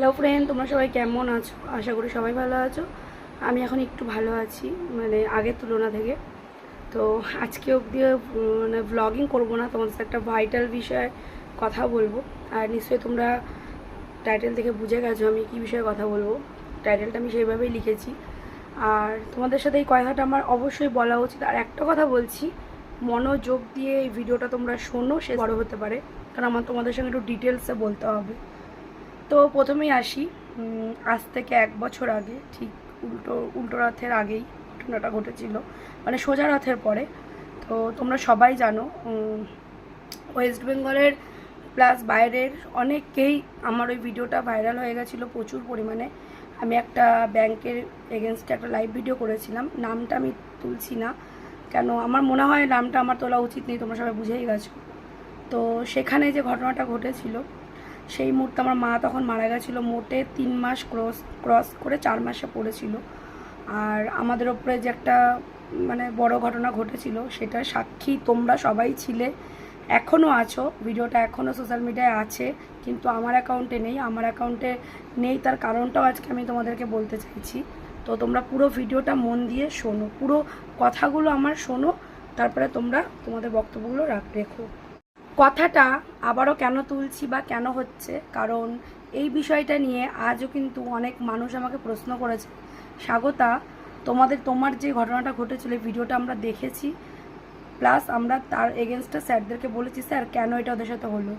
Hello friend তোমরা সবাই কেমন আছো? আশা করি সবাই ভালো আছো। আমি এখন একটু ভালো আছি মানে আগের তুলনা থেকে। তো আজকে অবধি মানে ব্লগিং করব না, তোমাদের সাথে একটা ভাইটাল বিষয়ে কথা বলব। আর নিশ্চয়ই তোমরা টাইটেল থেকে বুঝে গেছো আমি কী বিষয়ে কথা বলব। টাইটেলটা আমি সেইভাবেই লিখেছি। আর তোমাদের সাথে এই কথাটা আমার অবশ্যই বলা উচিত। আর একটা কথা বলছি, মনোযোগ দিয়ে এই ভিডিওটা তোমরা শোনো, সে বড় হতে পারে। কারণ আমার তোমাদের সঙ্গে একটু ডিটেলসে বলতে হবে। তো প্রথমেই আসি আজ থেকে এক বছর আগে, ঠিক উল্টো উল্টো রথের আগেই ঘটনাটা ঘটেছিল মানে সোজা রথের পরে। তো তোমরা সবাই জানো ওয়েস্ট বেঙ্গলের প্লাস বাইরের অনেককেই আমার ওই ভিডিওটা ভাইরাল হয়ে গেছিল প্রচুর পরিমাণে। আমি একটা ব্যাংকের এগেনস্টে একটা লাইভ ভিডিও করেছিলাম, নামটা আমি তুলছি না, কেন আমার মনে হয় নামটা আমার তোলা উচিত নেই, তোমরা সবাই বুঝেই গেছো। তো সেখানে যে ঘটনাটা ঘটেছিল সেই মুহূর্তে আমার মা তখন মারা গেছিল মোটে তিন মাস ক্রস ক্রস করে চার মাসে পড়েছিল। আর আমাদের ওপরে যে একটা মানে বড় ঘটনা ঘটেছিল সেটা সাক্ষী তোমরা সবাই ছিলে এখনও আছো। ভিডিওটা এখনও সোশ্যাল মিডিয়ায় আছে, কিন্তু আমার অ্যাকাউন্টে নেই। আমার অ্যাকাউন্টে নেই, তার কারণটাও আজকে আমি তোমাদেরকে বলতে চাইছি। তো তোমরা পুরো ভিডিওটা মন দিয়ে শোনো, পুরো কথাগুলো আমার শোনো, তারপরে তোমরা তোমাদের বক্তব্যগুলো রাখ- রেখো। কথাটা আবারও কেন তুলছি বা কেন হচ্ছে? কারণ এই বিষয়টা নিয়ে আজও কিন্তু অনেক মানুষ আমাকে প্রশ্ন করেছে। স্বাগতা, তোমাদের, তোমার যে ঘটনাটা ঘটেছিল ভিডিওটা আমরা দেখেছি। প্লাস আমরা তার এগেনস্টে স্যারদেরকে বলেছি, স্যার, কেন এটা ওদের সাথে হলো?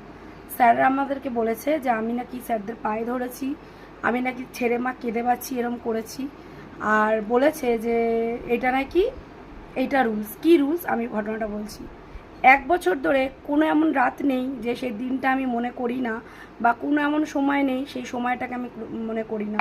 স্যাররা আমাদেরকে বলেছে যে, আমি নাকি স্যারদের পায়ে ধরেছি, আমি নাকি ছেড়ে মা, কেঁদে পাচ্ছি এরম করেছি। আর বলেছে যে, এটা নাকি, এইটা রুলস কি রুলস আমি ঘটনাটা বলছি। এক বছর ধরে কোনো এমন রাত নেই যে সেই দিনটা আমি মনে করি না বা কোনো এমন সময় নেই সেই সময়টাকে আমি মনে করি না।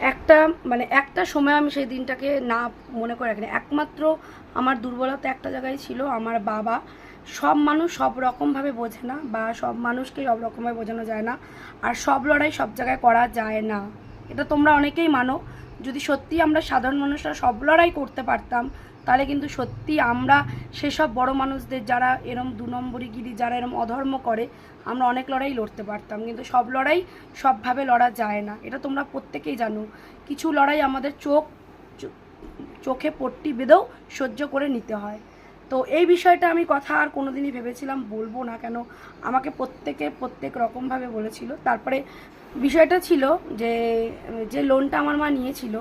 একটা মানে একটা সময় আমি সেই দিনটাকে না মনে করে রাখি না। একমাত্র আমার দুর্বলতা একটা জায়গায় ছিল, আমার বাবা। সব মানুষ সব রকমভাবে বোঝে না বা সব মানুষকে সব রকমভাবে বোঝানো যায় না। আর সব লড়াই সব জায়গায় করা যায় না। এটা তোমরা অনেকেই মানো। যদি সত্যি আমরা সাধারণ মানুষরা সব লড়াই করতে পারতাম তাহলে কিন্তু সত্যি আমরা সেসব বড় মানুষদের যারা এরম দু নম্বরিগিরি যারা এরম অধর্ম করে, আমরা অনেক লড়াই লড়তে পারতাম। কিন্তু সব লড়াই সবভাবে লড়া যায় না। এটা তোমরা প্রত্যেকেই জানো। কিছু লড়াই আমাদের চোখ চোখে পট্টি বেঁধেও সহ্য করে নিতে হয়। তো এই বিষয়টা আমি কথা আর কোনোদিনই ভেবেছিলাম বলব না, কেন আমাকে প্রত্যেকে প্রত্যেক রকমভাবে বলেছিল। তারপরে বিষয়টা ছিল যে যে লোনটা আমার মা নিয়েছিল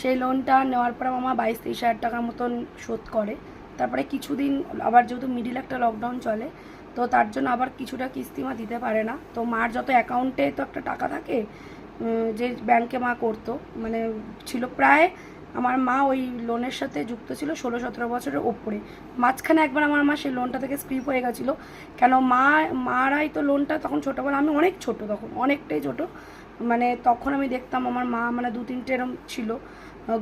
সেই লোনটা নেওয়ার পর আমার মা বাইশ তেইশ হাজার টাকার মতন শোধ করে। তারপরে কিছুদিন আবার যেহেতু মিডিল একটা লকডাউন চলে, তো তার জন্য আবার কিছুটা কিস্তি মা দিতে পারে না। তো মার যত অ্যাকাউন্টে তো একটা টাকা থাকে যে ব্যাংকে মা করতো মানে ছিল প্রায় আমার মা ওই লোনের সাথে যুক্ত ছিল ষোলো সতেরো বছরের ওপরে। মাঝখানে একবার আমার মা সেই লোনটা থেকে স্ক্রিপ হয়ে গেছিল। কেন মা, মারাই তো লোনটা তখন ছোটোবেলা আমি অনেক ছোট তখন, অনেকটাই ছোট। মানে তখন আমি দেখতাম আমার মা মানে দু তিনটে এরম ছিল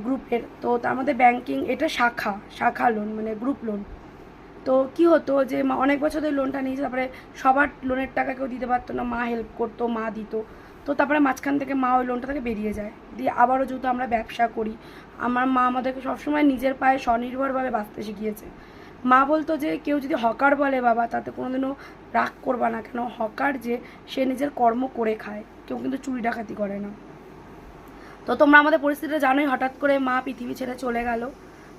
গ্রুপের। তো তার মধ্যে ব্যাংকিং এটা শাখা শাখা লোন মানে গ্রুপ লোন তো কি হতো যে মা অনেক বছর ধরে লোনটা নিয়েছে, তারপরে সবার লোনের টাকা কেউ দিতে পারতো না, মা হেল্প করতো, মা দিত। তো তারপরে মাঝখান থেকে মা ওই লোনটা থেকে বেরিয়ে যায়। দিয়ে আবারও যেহেতু আমরা ব্যবসা করি, আমার মা আমাদেরকে সবসময় নিজের পায়ে স্বনির্ভরভাবে বাঁচতে শিখিয়েছে। মা বলতো যে কেউ যদি হকার বলে, বাবা, তাতে কোনোদিনও রাগ করবা না। কেন? হকার যে, সে নিজের কর্ম করে খায়। কেউ কিন্তু চুরি ডাকাতি করে না। তো তোমরা আমাদের পরিস্থিতিটা জানোই, হঠাৎ করে মা পৃথিবী ছেড়ে চলে গেল।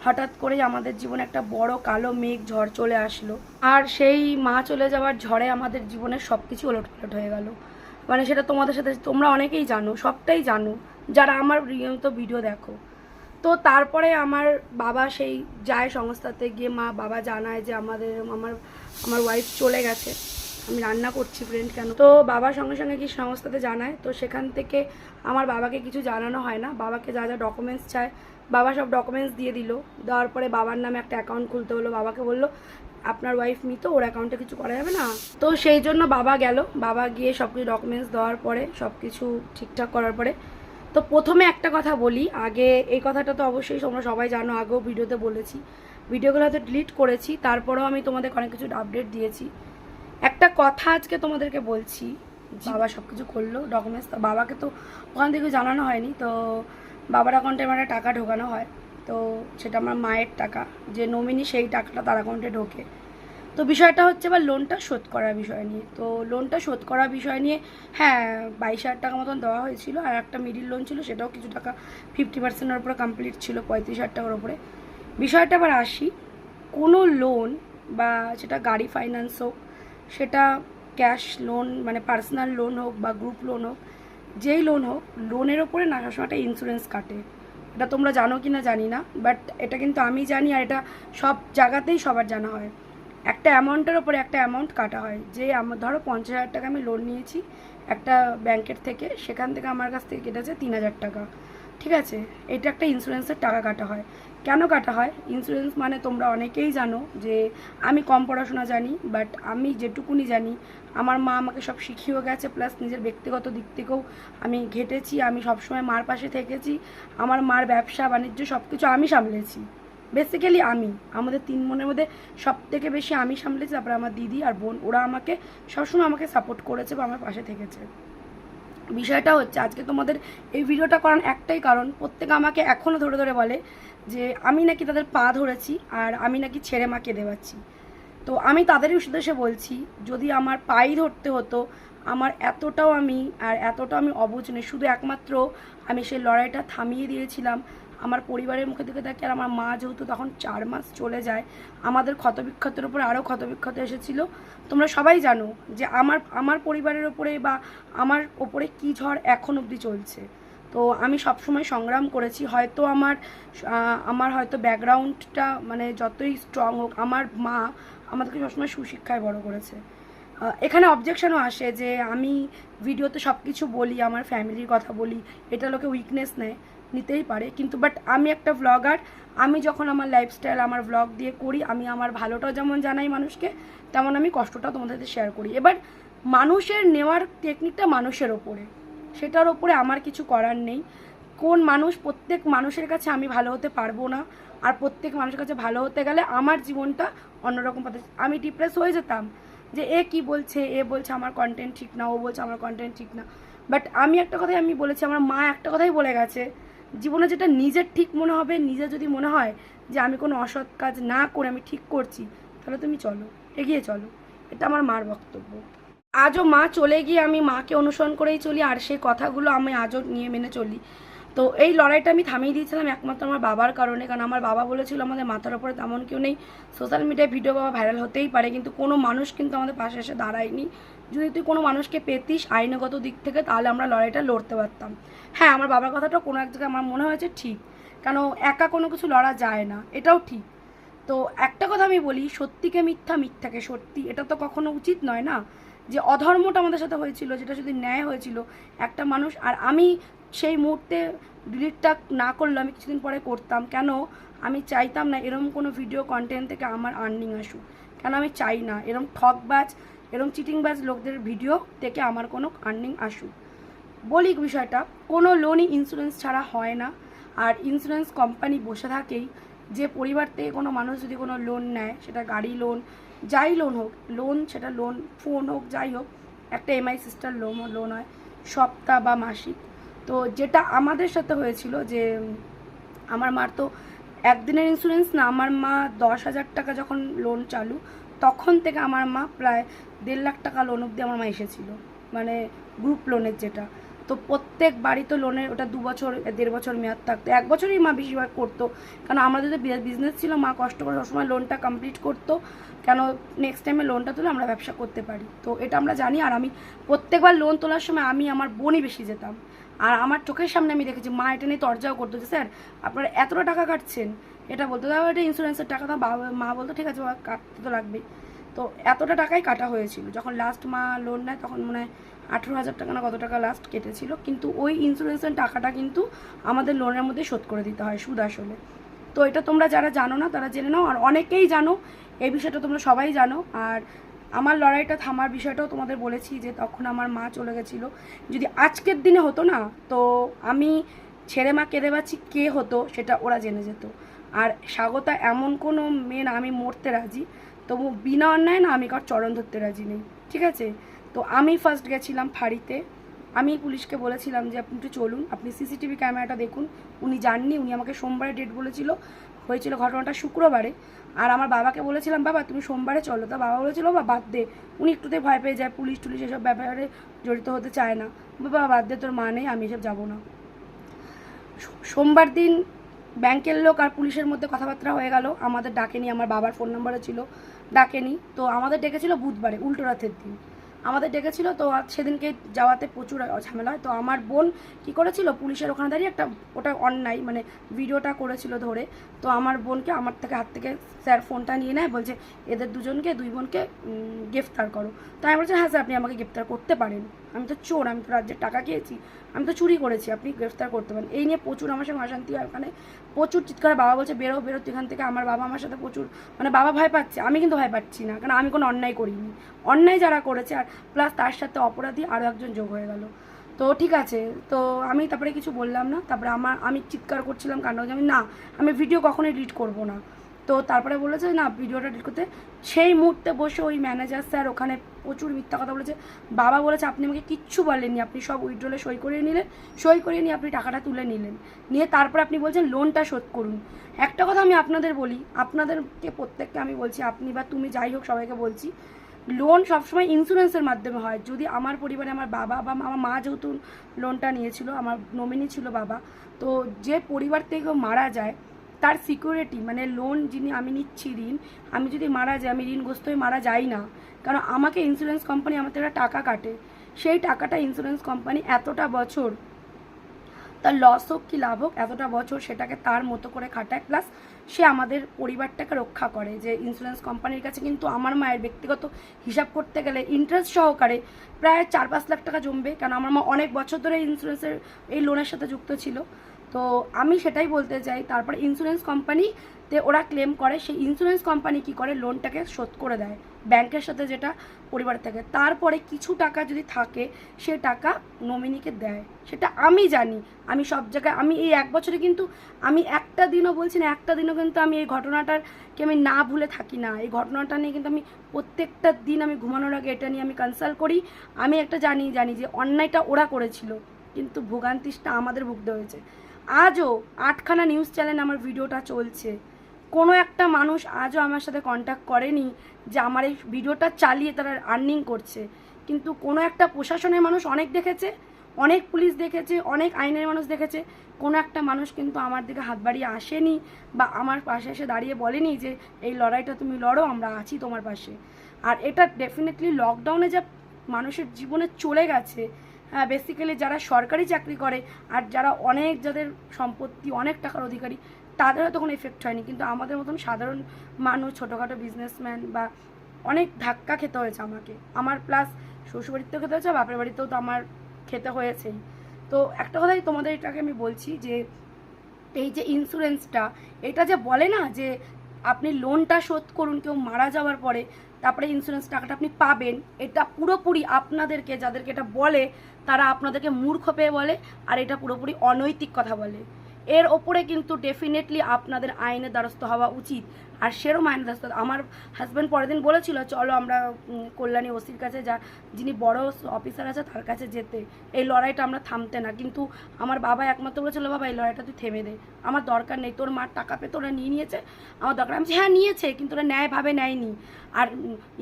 হঠাৎ করেই আমাদের জীবনে একটা বড় কালো মেঘ, ঝড় চলে আসলো। আর সেই মা চলে যাওয়ার ঝড়ে আমাদের জীবনের সব কিছু ওলটপালট হয়ে গেল। মানে সেটা তোমাদের সাথে, তোমরা অনেকেই জানো, সবটাই জানো। যারা আমার নিয়মিত ভিডিও দেখো। তো তারপরে আমার বাবা সেই যায় সংস্থাতে গিয়ে মা বাবা জানায় যে আমাদের, আমার আমার ওয়াইফ চলে গেছে। আমি রান্না করছি ফ্রেন্ড কেন? তো বাবার সঙ্গে সঙ্গে কি সংস্থাতে জানায়? তো সেখান থেকে আমার বাবাকে কিছু জানানো হয় না। বাবাকে যা যা ডকুমেন্টস চায়, বাবা সব ডকুমেন্টস দিয়ে দিল। দেওয়ার পরে বাবার নামে একটা অ্যাকাউন্ট খুলতে হলো। বাবাকে বলল, আপনার ওয়াইফ মৃত, ওর অ্যাকাউন্টে কিছু করা যাবে না? তো সেই জন্য বাবা গেল। বাবা গিয়ে সব কিছু ডকুমেন্টস দেওয়ার পরে সব কিছু ঠিকঠাক করার পরে, তো প্রথমে একটা কথা বলি। আগে এই কথাটা তো অবশ্যই তোমরা সবাই জানো, আগেও ভিডিওতে বলেছি। ভিডিওগুলো হয়তো ডিলিট করেছি, তারপরেও আমি তোমাদের অনেক কিছু আপডেট দিয়েছি। একটা কথা আজকে তোমাদেরকে বলছি। বাবা সব কিছু করল ডকুমেন্টস তো বাবাকে তো ওখান থেকে জানানো হয়নি তো বাবার অ্যাকাউন্টে আমার টাকা ঢোকানো হয় তো সেটা আমার মায়ের টাকা যে নমিনি সেই টাকাটা তার অ্যাকাউন্টে ঢোকে। তো তো বিষয়টা হচ্ছে এবার লোনটা শোধ করার বিষয় নিয়ে তো লোনটা শোধ করার বিষয় নিয়ে হ্যাঁ বাইশ হাজার টাকা মতন দেওয়া হয়েছিল আর একটা মিডিল লোন ছিল সেটাও কিছু টাকা ফিফটি পার্সেন্টের উপরে কমপ্লিট ছিল পঁয়ত্রিশ হাজার টাকার উপরে। বিষয়টা আবার আসি কোনো লোন বা সেটা গাড়ি ফাইন্যান্স হোক সেটা ক্যাশ লোন মানে পার্সোনাল লোন হোক বা গ্রুপ লোন হোক, যেই লোন হোক, লোনের ওপরে না সবসময় একটা ইন্স্যুরেন্স কাটে। এটা তোমরা জানো কি না জানি না বাট এটা কিন্তু আমি জানি আর এটা সব জায়গাতেই সবার জানা হয়। একটা অ্যামাউন্টের ওপরে একটা অ্যামাউন্ট কাটা হয়। যে আমার ধরো পঞ্চাশ হাজার টাকা আমি লোন নিয়েছি একটা ব্যাংকের থেকে, সেখান থেকে আমার কাছ থেকে কেটেছে তিন হাজার টাকা। ঠিক আছে? এটা একটা ইন্স্যুরেন্সের টাকা কাটা হয়। কেন কাটা হয়? ইন্স্যুরেন্স মানে তোমরা অনেকেই জানো যে আমি কম পড়াশোনা জানি বাট আমি যেটুকুনি জানি, আমার মা আমাকে সব শিখিয়েও গেছে প্লাস নিজের ব্যক্তিগত দিক থেকেও আমি ঘেটেছি, আমি সবসময় মার পাশে থেকেছি, আমার মার ব্যবসা, বাণিজ্য সব কিছু আমি সামলেছি। বেসিক্যালি আমি, আমাদের তিন বোনের মধ্যে সব থেকে বেশি আমি সামলেছি, তারপরে আমার দিদি আর বোন, ওরা আমাকে সবসময় আমাকে সাপোর্ট করেছে বা আমার পাশে থেকেছে। বিষয়টা হচ্ছে আজকে তোমাদের এই ভিডিওটা করার একটাই কারণ, প্রত্যেকে আমাকে এখনও ধরে ধরে বলে যে আমি নাকি তাদের পা ধরেছি আর আমি নাকি ছেড়ে মা কেঁদে পাচ্ছি। তো আমি তাদেরই উদ্দেশ্যে বলছি, যদি আমার পাই ধরতে হতো, আমার এতটাও আমি আর এতটাও আমি অবুঝ শুধু একমাত্র আমি সেই লড়াইটা থামিয়ে দিয়েছিলাম আমার পরিবারের মুখে দিকে তাকিয়ে আর আমার মা যেহেতু তখন চার মাস চলে যায়, আমাদের ক্ষতবিক্ষতের উপরে আরও ক্ষতবিক্ষত এসেছিল। তোমরা সবাই জানো যে আমার আমার পরিবারের ওপরে বা আমার ওপরে কী ঝড় এখন অবধি চলছে। তো আমি সবসময় সংগ্রাম করেছি, হয়তো আমার আমার হয়তো ব্যাকগ্রাউন্ডটা মানে যতই স্ট্রং হোক, আমার মা আমাদেরকে সবসময় সুশিক্ষায় বড় করেছে। এখানে অবজেকশনও আসে যে আমি ভিডিওতে সব কিছু বলি, আমার ফ্যামিলির কথা বলি, এটা লোকে উইকনেস নেয়। নিতেই পারে। কিন্তু বাট আমি একটা ব্লগার আমি যখন আমার লাইফস্টাইল আমার ব্লগ দিয়ে করি, আমি আমার ভালোটাও যেমন জানাই মানুষকে, তেমন আমি কষ্টটাও তোমাদের শেয়ার করি। এবার মানুষের নেওয়ার টেকনিকটা মানুষের ওপরে। সেটার ওপরে আমার কিছু করার নেই। কোন মানুষ, প্রত্যেক মানুষের কাছে আমি ভালো হতে পারব না, আর প্রত্যেক মানুষের কাছে ভালো হতে গেলে আমার জীবনটা অন্যরকম পথে। আমি ডিপ্রেস হয়ে যেতাম যে, এ কি বলছে? এ বলছে আমার কন্টেন্ট ঠিক না, ও বলছে আমার কন্টেন্ট ঠিক না। বাট আমি একটা কথাই, আমি বলেছি, আমার মা একটা কথাই বলে গেছে জীবনে যেটা নিজের ঠিক মনে হবে, নিজে যদি মনে হয় যে আমি কোনো অসৎ কাজ না করে আমি ঠিক করছি, তাহলে তুমি চলো, এগিয়ে চলো। এটা আমার মার বক্তব্য। আজও মা চলে গিয়ে আমি মাকে অনুসরণ করেই চলি, আর সেই কথাগুলো আমি আজও নিয়ে মেনে চলি। তো এই লড়াইটা আমি থামিয়ে দিয়েছিলাম একমাত্র আমার বাবার কারণে, কারণ আমার বাবা বলেছিল আমাদের মাথার ওপরে তেমন কেউ নেই। সোশ্যাল মিডিয়ায় ভিডিও বাবা ভাইরাল হতেই পারে, কিন্তু কোনো মানুষ কিন্তু আমাদের পাশে এসে দাঁড়ায়নি। যদি তুই কোনো মানুষকে পেতিস আইনগত দিক থেকে, তাহলে আমরা লড়াইটা লড়তে পারতাম। হ্যাঁ আমার বাবার কথাটা কোনো এক জায়গায় আমার মনে হয়েছে ঠিক, কেন একা কোনো কিছু লড়া যায় না, এটাও ঠিক। তো একটা কথা আমি বলি, সত্যিকে মিথ্যা মিথ্যাকে সত্যি, এটা তো কখনো উচিত নয় না? যে অধর্মটা আমাদের সাথে হয়েছিল, যেটা শুধু ন্যায় হয়েছিল, একটা মানুষ, আর আমি সেই মুহূর্তে ডিলিটটা না করলে আমি কিছুদিন পরে করতাম। কেন? আমি চাইতাম না এরকম কোনো ভিডিও কন্টেন্ট থেকে আমার আর্নিং আসুক। কেন আমি চাই না? এরকম ঠকবাজ এরকম চিটিংবাজ লোকদের ভিডিও থেকে আমার কোনো আর্নিং আসুক। বলি বিষয়টা, কোনো লোনই ইন্স্যুরেন্স ছাড়া হয় না। আর ইন্স্যুরেন্স কোম্পানি বসে থাকেই, যে পরিবার থেকে কোনো মানুষ যদি কোনো লোন নেয়, সেটা গাড়ি লোন যাই লোন হোক লোন সেটা লোন ফোন হোক, যাই হোক, একটা এমআই সিস্টার লোন লোন হয়, সপ্তাহ বা মাসিক। তো যেটা আমাদের সাথে হয়েছিল যে, আমার মার তো একদিনের ইন্স্যুরেন্স না, আমার মা দশ হাজার টাকা যখন লোন চালু তখন থেকে আমার মা প্রায় দেড় লাখ টাকা লোন অবধি আমার মা এসেছিল মানে গ্রুপ লোনের যেটা। তো প্রত্যেক বাড়ি তো লোনের ওটা দু বছর, দেড় বছর মেয়াদ থাকতো। এক বছরই মা বেশিরভাগ করতো। কারণ আমাদের যদি বিজনেস ছিল, মা কষ্ট করে সবসময় লোনটা কমপ্লিট করতো। কেন নেক্সট টাইমে লোনটা তুলে আমরা ব্যবসা করতে পারি। তো এটা আমরা জানি। আর আমি প্রত্যেকবার লোন তোলার সময় আমি আমার বোনই বেশি যেতাম। আর আমার চোখের সামনে আমি দেখেছি, মা এটা নিয়ে তর্জাও করতো যে, স্যার, আপনারা এতটা টাকা কাটছেন এটা বলতো তাও এটা ইন্স্যুরেন্সের টাকা তো মা বলতো, ঠিক আছে কাটতে তো লাগবেই। তো এতটা টাকাই কাটা হয়েছিল। যখন লাস্ট মা লোন নেয়, তখন মনে হয় আঠেরো হাজার টাকা না কত টাকা লাস্ট কেটেছিল। কিন্তু ওই ইন্স্যুরেন্সের টাকাটা কিন্তু আমাদের লোনের মধ্যে শোধ করে দিতে হয় সুদ আসলে। তো এটা তোমরা যারা জানো না, তারা জেনে নাও। আর অনেকেই জানো, এই বিষয়টা তোমরা সবাই জানো। আর আমার লড়াইটা থামার বিষয়টাও তোমাদের বলেছি যে তখন আমার মা চলে গেছিল। যদি আজকের দিনে হতো না, তো আমি ছেড়ে মা কেঁদে পাচ্ছি কে হতো সেটা ওরা জেনে যেত। আর স্বাগতা এমন কোনো মেয়ে না, আমি মরতে রাজি। তবু বিনা অন্যায় না, আমি কার চরণ ধরতে রাজি নেই, ঠিক আছে? তো আমি ফার্স্ট গেছিলাম ফাঁড়িতে। আমি পুলিশকে বলেছিলাম যে, আপনি একটু চলুন, আপনি সিসিটিভি ক্যামেরাটা দেখুন। উনি যাননি উনি আমাকে সোমবারে ডেট বলেছিল। হয়েছিল ঘটনাটা শুক্রবারে। আর আমার বাবাকে বলেছিলাম, বাবা, তুমি সোমবারে চলো। তা বাবা বলেছিল বা বাদ দে। উনি একটুতে ভয় পেয়ে যায়, পুলিশ টুলিশ এসব ব্যাপারে জড়িত হতে চায় না। বাবা, বাদ দে, তোর মা নেই, আমি এসব যাব না। সোমবার দিন ব্যাংকের লোক আর পুলিশের মধ্যে কথাবার্তা হয়ে গেল। আমাদের ডাকেনি, আমার বাবার ফোন নাম্বারে ছিল। ডাকেনি। তো আমাদের ডেকেছিল বুধবারে, উল্টো রাতের দিন। আমাদের ডেকেছিল তো সেদিনকে যাওয়াতে প্রচুর ঝামেলা হয়। তো আমার বোন কি করেছিল, পুলিশের ওখানে দাঁড়িয়ে একটা ওটা অন্যায় মানে ভিডিওটা করেছিল ধরে। তো আমার বোনকে আমার থেকে হাত থেকে স্যার ফোনটা নিয়ে নেয়, বলছে, এদের দুজনকে, দুই বোনকে গ্রেফতার করো। তো আমি বলছি হ্যাঁ স্যার, আপনি আমাকে গ্রেফতার করতে পারেন। আমি তো চোর আমি তো রাজ্যের টাকা খেয়েছি আমি তো চুরি করেছি আপনি গ্রেফতার করতে পারেন। এই নিয়ে প্রচুর আমার সঙ্গে অশান্তি হয় ওখানে। প্রচুর চিৎকার বাবা বলছে বেরো বেরো এখান থেকে আমার বাবা আমার সাথে প্রচুর মানে বাবা ভয় পাচ্ছে আমি কিন্তু ভয় পাচ্ছি না কারণ আমি কোনো অন্যায় করিনি। অন্যায় যারা করেছে আর প্লাস তার সাথে অপরাধী আরও একজন যোগ হয়ে গেল। তো ঠিক আছে তো আমি তারপরে কিছু বললাম না তারপরে আমার আমি চিৎকার করছিলাম করছি, আমি না আমি ভিডিও কখনোই এডিট করব না। তো তারপরে বলেছে না, ভিডিওটা এডিট করতে। সেই মুহূর্তে বসে ওই ম্যানেজার স্যার ওখানে প্রচুর মিথ্যা কথা বলেছে। বাবা বলেছে, আপনি আমাকে কিচ্ছু বলেননি। আপনি সব উইড্রলে সই করিয়ে নিলেন। সই করিয়ে নিয়ে আপনি টাকাটা তুলে নিলেন। নিয়ে তারপরে আপনি বলছেন লোনটা শোধ করুন। একটা কথা আমি আপনাদের বলি, আপনাদেরকে প্রত্যেককে আমি বলছি, আপনি বা তুমি যাই হোক সবাইকে বলছি লোন সবসময় ইন্স্যুরেন্সের মাধ্যমে হয়। যদি আমার পরিবারে আমার বাবা বা আমার মা যেহেতু লোনটা নিয়েছিল, আমার নমিনি ছিল বাবা, তো যে পরিবার থেকে মারা যায় তার সিকিউরিটি মানে লোন যিনি আমি নিচ্ছি ঋণ, আমি যদি মারা যাই, আমি ঋণগ্রস্ত হয়ে মারা যাই না, কারণ আমাকে ইন্স্যুরেন্স কোম্পানি আমার থেকে টাকা কাটে। সেই টাকাটা ইন্স্যুরেন্স কোম্পানি এতটা বছর, তার লস হোক কি লাভ হোক, এতটা বছর সেটাকে তার মতো করে খাটায় প্লাস সে আমাদের পরিবারটাকে রক্ষা করে যে ইন্স্যুরেন্স কোম্পানির কাছে কিন্তু আমার মায়ের ব্যক্তিগত হিসাব করতে গেলে ইন্টারেস্ট সহকারে প্রায় চার পাঁচ লাখ টাকা জমবে, কারণ আমার মা অনেক বছর ধরে ইন্স্যুরেন্সের এই লোনের সাথে যুক্ত ছিল। তো আমি সেটাই বলতে চাই, তারপরে ইন্স্যুরেন্স কোম্পানিতে ওরা ক্লেম করে, সেই ইন্স্যুরেন্স কোম্পানি কি করে? লোনটাকে শোধ করে দেয় ব্যাংকের সাথে যেটা পরিবার থাকে। তারপরে কিছু টাকা যদি থাকে, সে টাকা নমিনিকে দেয়। সেটা আমি জানি, আমি সব জায়গায়, আমি এই এক বছরে কিন্তু, আমি একটা দিনও বলছি না, একটা দিনও কিন্তু আমি এই ঘটনাটারকে আমি না ভুলে থাকি না। এই ঘটনাটা নিয়ে কিন্তু আমি প্রত্যেকটা দিন আমি ঘুমানোর আগে এটা নিয়ে আমি কনসাল্ট করি। আমি একটা জানি জানি যে অন্যায়টা ওরা করেছিল, কিন্তু ভোগান্তিসটা আমাদের ভুগতে হয়েছে। আজও আটখানা নিউজ চ্যানেল আমার ভিডিওটা চলছে। কোনো একটা মানুষ আজও আমার সাথে কন্ট্যাক্ট করেনি যে আমার এই ভিডিওটা চালিয়ে তারা আর্নিং করছে। কিন্তু কোনো একটা প্রশাসনের মানুষ অনেক দেখেছে, অনেক পুলিশ দেখেছে, অনেক আইনের মানুষ দেখেছে। কোনো একটা মানুষ কিন্তু আমার দিকে হাত বাড়িয়ে আসেনি বা আমার পাশে এসে দাঁড়িয়ে বলেনি যে, এই লড়াইটা তুমি লড়ো, আমরা আছি তোমার পাশে। আর এটা ডেফিনেটলি লকডাউনে যা মানুষের জীবনে চলে গেছে বেসিক্যালি যারা সরকারি চাকরি করে আর যারা অনেক যাদের সম্পত্তি, অনেক টাকার অধিকারী, তাদের হয়তো কোনো এফেক্ট হয়নি। কিন্তু আমাদের মতন সাধারণ মানুষ, ছোটোখাটো বিজনেসম্যান বা অনেক ধাক্কা খেতে হয়েছে আমাকে। আমার প্লাস শ্বশুরবাড়িতেও খেতে হয়েছে, বাপের বাড়িতেও তো আমার খেতে হয়েছেই তো একটা কথাই তোমাদের এটাকে আমি বলছি যে, এই যে ইন্স্যুরেন্সটা এটা যে বলে না যে আপনি লোনটা শোধ করুন, কেউ মারা যাওয়ার পরে, তারপরে ইন্স্যুরেন্স টাকাটা আপনি পাবেন, এটা পুরোপুরি আপনাদেরকে, যাদেরকে এটা বলে, তারা আপনাদেরকে মূর্খ পেয়ে বলে, আর এটা পুরোপুরি অনৈতিক কথা বলে। এর ওপরে কিন্তু ডেফিনেটলি আপনাদের আইনের দ্বারস্থ হওয়া উচিত। আর সেরম আইনের দ্বারস্থ আমার হাজব্যান্ড পরের দিন বলেছিল, চলো আমরা কল্যাণী ওসির কাছে যা, যিনি বড় অফিসার আছে তার কাছে যেতে। এই লড়াইটা আমরা থামতে না। কিন্তু আমার বাবা একমাত্র বলেছিল, বাবা, এই লড়াইটা তুই থেমে দে। আমার দরকার নেই, তোর মার টাকা পেতে ওরা নিয়ে নিয়েছে। আমার দরকার আমি হ্যাঁ নিয়েছে, কিন্তু ওরা ন্যায়ভাবে নেয়নি। আর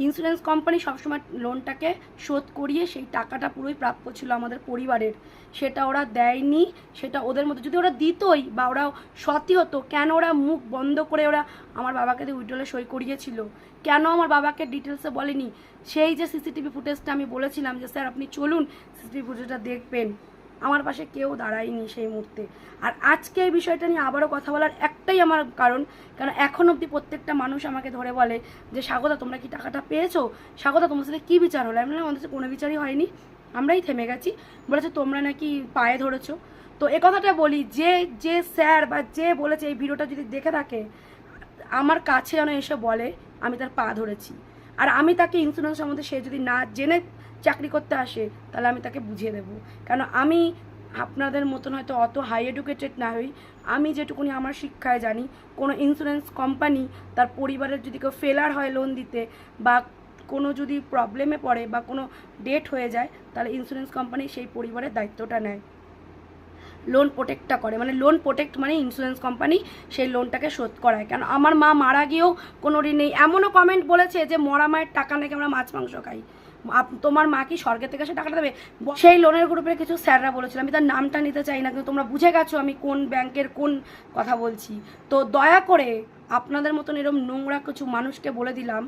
ইন্স্যুরেন্স কোম্পানি সবসময় লোনটাকে শোধ করিয়ে সেই টাকাটা পুরোই প্রাপ্য ছিল আমাদের পরিবারের। সেটা ওরা দেয়নি, সেটা ওদের মধ্যে যদি ওরা দিতই বা ওরা সতী হতো, কেন ওরা মুখ বন্ধ করে ওরা আমার বাবাকে দিয়ে উইড্রলে সই করিয়েছিল। কেন আমার বাবাকে ডিটেলসে বলেনি? সেই যে সিসিটিভি ফুটেজটা আমি বলেছিলাম যে, স্যার, আপনি চলুন সিসিটিভি ফুটেজটা দেখবেন। আমার পাশে কেউ দাঁড়ায়নি সেই মুহূর্তে। আর আজকে এই বিষয়টা নিয়ে আবারও কথা বলার একটাই আমার কারণ কারণ এখন অবধি প্রত্যেকটা মানুষ আমাকে ধরে বলে যে স্বাগতা তোমরা কি টাকাটা পেয়েছ? স্বাগতা তোমার সাথে কী বিচার হলো? আমি আমাদের কোনো বিচারই হয়নি। আমরাই থেমে গেছি। বলেছে, তোমরা নাকি পায়ে ধরেছো? তো এ কথাটা বলি, যে যে স্যার বা যে বলেছে এই ভিডিওটা যদি দেখে থাকে আমার কাছে যেন এসে বলে, আমি তার পা ধরেছি। আর আমি তাকে ইন্স্যুরেন্স সম্বন্ধে সে যদি না জেনে চাকরি করতে আসে, তাহলে আমি তাকে বুঝিয়ে দেবো। কেন আমি আপনাদের মতন হয়তো অত হাই এডুকেটেড না হই। আমি যেটুকুনি আমার শিক্ষায় জানি, কোনো ইন্স্যুরেন্স কোম্পানি তার পরিবারের যদি কেউ ফেলার হয় লোন দিতে বা কোনো যদি প্রবলেমে পড়ে বা কোনো ডেট হয়ে যায়, তাহলে ইন্স্যুরেন্স কোম্পানি সেই পরিবারের দায়িত্বটা নেয়। লোন প্রোটেক্টটা করে। মানে লোন প্রোটেক্ট মানে ইন্স্যুরেন্স কোম্পানি সেই লোনটাকে শোধ করায়। কেন আমার মা মারা গিয়েও কোনো ঋণ নেই। এমনও কমেন্ট বলেছে যে মরা মায়ের টাকা নাকি আমরা মাছ, মাংস খাই। তোমার মা কি স্বর্গের থেকে সে টাকাটা দেবে? সেই লোনের গ্রুপের কিছু স্যাররা বলেছিল, আমি তার নামটা নিতে চাই না, কিন্তু তোমরা বুঝে গেছো আমি কোন ব্যাংকের কোন কথা বলছি। তো দয়া করে আপনাদের মতন এরকম নোংরা কিছু মানুষকে বলে দিলাম,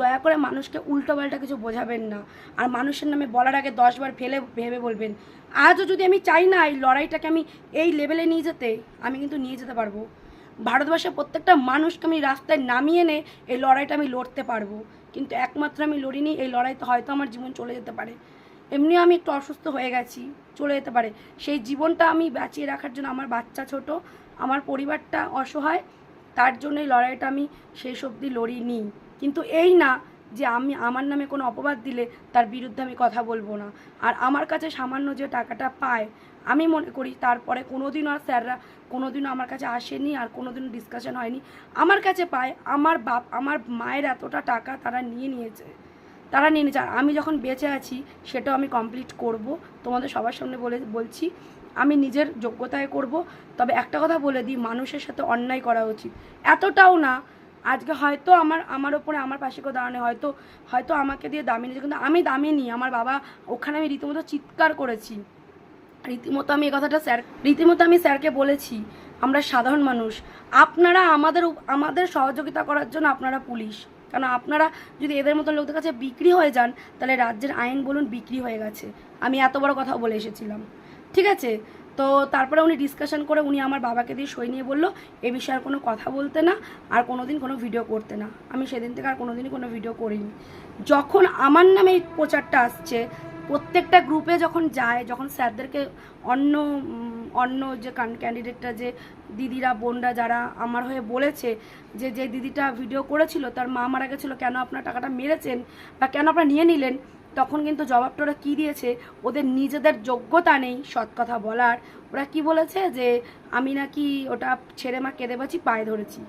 দয়া করে মানুষকে উল্টো পাল্টা কিছু বোঝাবেন না। আর মানুষের নামে বলার আগে দশবার ফেলে ভেবে বলবেন, আজও যদি আমি চাই না এই লড়াইটাকে আমি এই লেভেলে নিয়ে যেতে, আমি কিন্তু নিয়ে যেতে পারব। ভারতবর্ষের প্রত্যেকটা মানুষকে আমি রাস্তায় নামিয়ে এনে এই লড়াইটা আমি লড়তে পারব। কিন্তু একমাত্র আমি লড়িনি, এই লড়াইতে হয়তো আমার জীবন চলে যেতে পারে। এমনিও আমি একটু অসুস্থ হয়ে গেছি, চলে যেতে পারে। সেই জীবনটা আমি বাঁচিয়ে রাখার জন্য আমার বাচ্চা ছোট, আমার পরিবারটা অসহায়, তার জন্য এই লড়াইটা আমি শেষ অবধি লড়িনি। কিন্তু এই না যে আমি, আমার নামে কোনো অপবাদ দিলে তার বিরুদ্ধে আমি কথা বলব না। আর আমার কাছে সামান্য যে টাকাটা পায়, আমি মনে করি তারপরে কোনোদিনও আর স্যাররা কোনোদিনও আমার কাছে আসেনি আর কোনোদিনও ডিসকাশন হয়নি। আমার কাছে পায়, আমার বাপ, আমার মায়ের এতটা টাকা তারা নিয়ে নিয়েছে, তারা নিয়ে নিয়েছে। আমি যখন বেঁচে আছি, সেটাও আমি কমপ্লিট করব। তোমাদের সবার সামনে বলে, বলছি, আমি নিজের যোগ্যতায় করব। তবে একটা কথা বলে দিই, মানুষের সাথে অন্যায় করা উচিত। এতটাও না আজকে হয়তো আমার আমার ওপরে আমার পাশে কেউ দাঁড়ানো হয়তো হয়তো আমাকে দিয়ে দামি নিয়েছে কিন্তু আমি দামি নিই। আমার বাবা, ওখানে আমি রীতিমতো চিৎকার করেছি। রীতিমতো আমি এই কথাটা স্যার, রীতিমতো আমি স্যারকে বলেছি, আমরা সাধারণ মানুষ। আপনারা আমাদের আমাদের সহযোগিতা করার জন্য আপনারা পুলিশ। কারণ আপনারা যদি এদের মতো লোকদের কাছে বিক্রি হয়ে যান, তাহলে রাজ্যের আইন বলুন বিক্রি হয়ে গেছে। আমি এত বড় কথা বলে এসেছিলাম। ঠিক আছে? তো তারপরে উনি ডিসকাশন করে উনি আমার বাবাকে দিয়ে সই নিয়ে বলল, এ বিষয়ে আর কোনো কথা বলতে না, আর কোনো দিন কোনো ভিডিও করতে না। আমি সেদিন থেকে আর কোনো দিনই কোনো ভিডিও করিনি। যখন আমার নামে এই প্রচারটা আসছে, প্রত্যেকটা গ্রুপে যখন যায়, যখন স্যারদেরকে অন্য অন্য যে ক্যান্ডিডেটটা যে দিদিরা, বোনরা যারা আমার হয়ে বলেছে যে যে দিদিটা ভিডিও করেছিল, তার মা মারা গেছিল, কেন আপনার টাকাটা মেরেছেন বা কেন আপনারা নিয়ে নিলেন তখন কিন্তু জবাবটা ওরা কী দিয়েছে? ওদের নিজেদের যোগ্যতা নেই, সৎ কথা বলার। ওরা কি বলেছে যে, আমি নাকি ওটা ছেড়ে মা কেঁদে বাঁচি, পায়ে ধরেছি।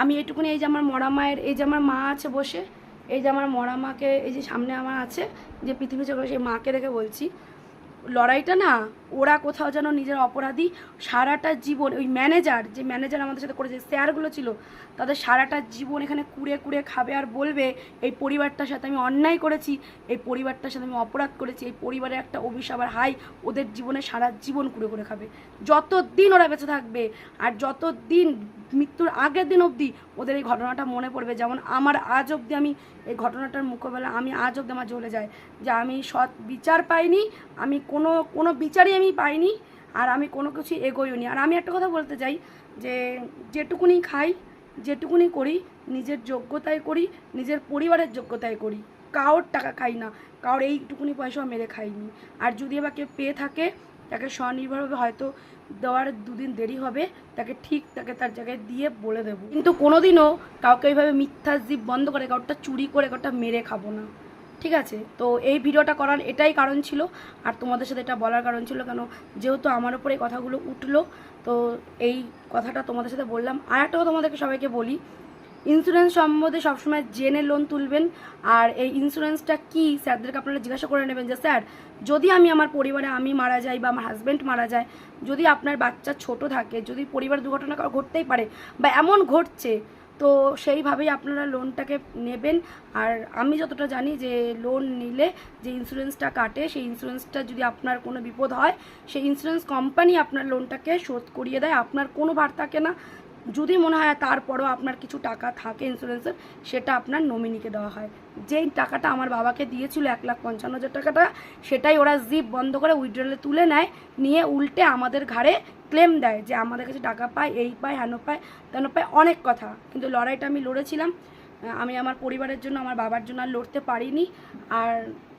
আমি এটুকুনি এই যে আমার মরা মায়ের, এই যে আমার মা আছে বসে, এই যে আমার মরা মাকে, এই যে সামনে আমার আছে, যে পৃথিবী চক্র সেই মাকে দেখে বলছি লড়াইটা না, ওরা কোথাও যেন নিজের অপরাধী সারাটা জীবন, ওই ম্যানেজার যে ম্যানেজার আমাদের সাথে করেছে স্যারগুলো ছিল, তাদের সারাটা জীবন এখানে কুড়ে কুড়ে খাবে আর বলবে, এই পরিবারটার সাথে আমি অন্যায় করেছি, এই পরিবারটার সাথে আমি অপরাধ করেছি, এই পরিবারের একটা অভিশাপ আর হাই, ওদের জীবনে সারা জীবন কুড়ে কুড়ে খাবে। যতদিন ওরা বেঁচে থাকবে, আর যত দিন মৃত্যুর আগের দিন অবধি ওদের এই ঘটনাটা মনে পড়বে, যেমন আমার আজ অবধি আমি এই ঘটনাটার মোকাবেলা, আমি আজ অবধি আমার জ্বলে যায় যে আমি সৎ বিচার পাইনি, আমি কোনো কোনো বিচারই আমি পাইনি আর আমি কোনো কিছু এগোইনি আর আমি একটা কথা বলতে চাই যে, যেটুকুনি খাই, যেটুকুনি করি, নিজের যোগ্যতায় করি, নিজের পরিবারের যোগ্যতায় করি। কারোর টাকা খাই না, কারোর এইটুকুনি পয়সা মেরে খাইনি। আর যদি আবার কেউ পেয়ে থাকে, তাকে স্বনির্ভরভাবে হয়তো দেওয়ার দুদিন দেরি হবে, তাকে ঠিক তাকে তার জায়গায় দিয়ে বলে দেবো। কিন্তু কোনোদিনও কাউকে এইভাবে মিথ্যা জীব বন্ধ করে কাউটা চুরি করে কাউটা মেরে খাব না। ঠিক আছে? তো এই ভিডিওটা করার এটাই কারণ ছিল। আর তোমাদের সাথে এটা বলার কারণ ছিল কেন? যেহেতু আমার ওপরে এই কথাগুলো উঠল, তো এই কথাটা তোমাদের সাথে বললাম। আর একটা কথা তোমাদেরকে সবাইকে বলি ইন্স্যুরেন্স সম্বন্ধে সবসময় জেনে লোন তুলবেন। আর এই ইন্স্যুরেন্সটা কি? স্যারদেরকে আপনারা জিজ্ঞাসা করে নেবেন যে, স্যার, যদি আমি আমার পরিবারে আমি মারা যাই বা আমার হাজব্যান্ড মারা যায়, যদি আপনার বাচ্চা ছোট থাকে, যদি পরিবার দুর্ঘটনা ঘটতেই পারে বা এমন ঘটছে তো সেইভাবেই আপনারা লোনটাকে নেবেন। আর আমি যতটা জানি যে লোন নিলে যে ইন্স্যুরেন্সটা কাটে, সেই ইন্স্যুরেন্সটা যদি আপনার কোনো বিপদ হয়, সেই ইন্স্যুরেন্স কোম্পানি আপনার লোনটাকে শোধ করিয়ে দেয়। আপনার কোনো ভার থাকে না। যদি মনে হয় তারপরও আপনার কিছু টাকা থাকে ইন্স্যুরেন্সের সেটা আপনার নমিনিকে দেওয়া হয়। যেই টাকাটা আমার বাবাকে দিয়েছিল এক লাখ পঞ্চান্ন হাজার টাকাটা, সেটাই ওরা জিপ বন্ধ করে উইড্রলে তুলে নেয়। নিয়ে উল্টে আমাদের ঘাড়ে ক্লেম দেয় যে আমাদের কাছে টাকা পায়, এই পায়, হেন পায়, তেন পায়, অনেক কথা। কিন্তু লড়াইটা আমি লড়েছিলাম। আমি আমার পরিবারের জন্য, আমার বাবার জন্য আর লড়তে পারিনি। আর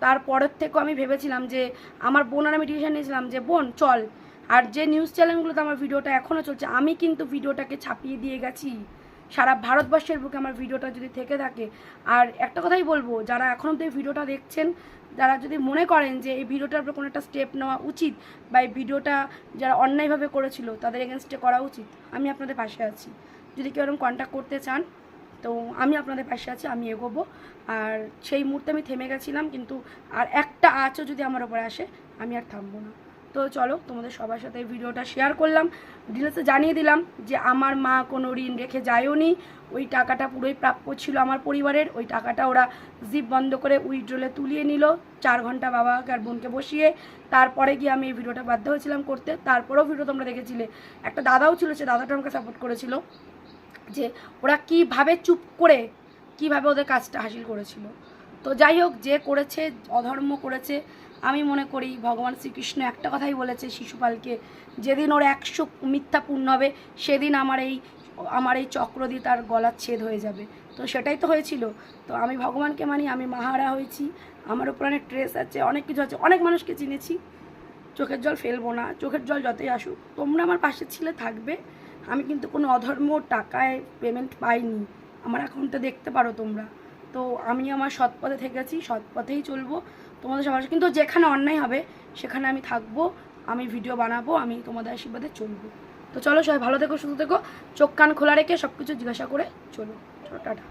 তারপরের থেকেও আমি ভেবেছিলাম যে আমার বোন আর আমি ডিসিশন নিয়েছিলাম যে, বোন, চল। আর যে নিউজ চ্যানেলগুলোতে আমার ভিডিওটা এখনও চলছে, আমি কিন্তু ভিডিওটাকে ছাপিয়ে দিয়ে গেছি। সারা ভারতবর্ষের বুকে আমার ভিডিওটা যদি থেকে থাকে। আর একটা কথাই বলব, যারা এখন অব্দি ভিডিওটা দেখছেন, যারা যদি মনে করেন যে এই ভিডিওটার উপর কোনো একটা স্টেপ নেওয়া উচিত বা এই ভিডিওটা যারা অন্যায়ভাবে করেছিল, তাদের এগেনস্টে করা উচিত, আমি আপনাদের পাশে আছি। যদি কেউ এরকম কন্ট্যাক্ট করতে চান, তো আমি আপনাদের পাশে আছি, আমি এগোবো। আর সেই মুহূর্তে আমি থেমে গেছিলাম, কিন্তু আর একটা আঁচও যদি আমার ওপরে আসে, আমি আর থামবো না। তো চলো, তোমাদের সবার সাথে ভিডিওটা শেয়ার করলাম। ডিটেলসে জানিয়ে দিলাম যে আমার মা কোনো ঋণ রেখে যায়ওনি। ওই টাকাটা পুরোই প্রাপ্য ছিল আমার পরিবারের। ওই টাকাটা ওরা জিপ বন্ধ করে উইড্রোলে তুলিয়ে নিল। চার ঘণ্টা বাবাকে আর বোনকে বসিয়ে তারপরে গিয়ে আমি এই ভিডিওটা বাধ্য হয়েছিলাম করতে। তারপরেও ভিডিও তোমরা দেখেছিলে। একটা দাদাও ছিল, সে দাদাটা আমাকে সাপোর্ট করেছিল যে ওরা কীভাবে চুপ করে, কীভাবে ওদের কাজটা হাসিল করেছিল। তো যাই হোক, যে করেছে, অধর্ম করেছে আমি মনে করি ভগবান শ্রীকৃষ্ণ একটা কথাই বলেছে শিশুপালকে, যেদিন ওর একশো মিথ্যা পূর্ণ হবে, সেদিন আমার এই আমার এই চক্র দিয়ে তার গলার ছেদ হয়ে যাবে। তো সেটাই তো হয়েছিল। তো আমি ভগবানকে মানি, আমি মাহারা হয়েছি। আমার উপর অনেক ট্রেস আছে, অনেক কিছু আছে। অনেক মানুষকে চিনেছি। চোখের জল ফেলব না, চোখের জল যতই আসুক। তোমরা আমার পাশে ছিলে, থাকবে। আমি কিন্তু কোনো অধর্ম টাকায় পেমেন্ট পাইনি। আমার অ্যাকাউন্টে দেখতে পারো তোমরা। তো আমি আমার সৎপথে থেকেছি, সৎপথেই চলবো। তোমাদের সবার কিন্তু যেখানে অন্যায় হবে, সেখানে আমি থাকব, আমি ভিডিও বানাবো, আমি তোমাদের আশীর্বাদে চলবো। তো চলো সবাই ভালো থেকো, সুস্থ থেকো, চোখ কান খোলা রেখে সব কিছু জিজ্ঞাসা করে চলো। চলো, টাটা।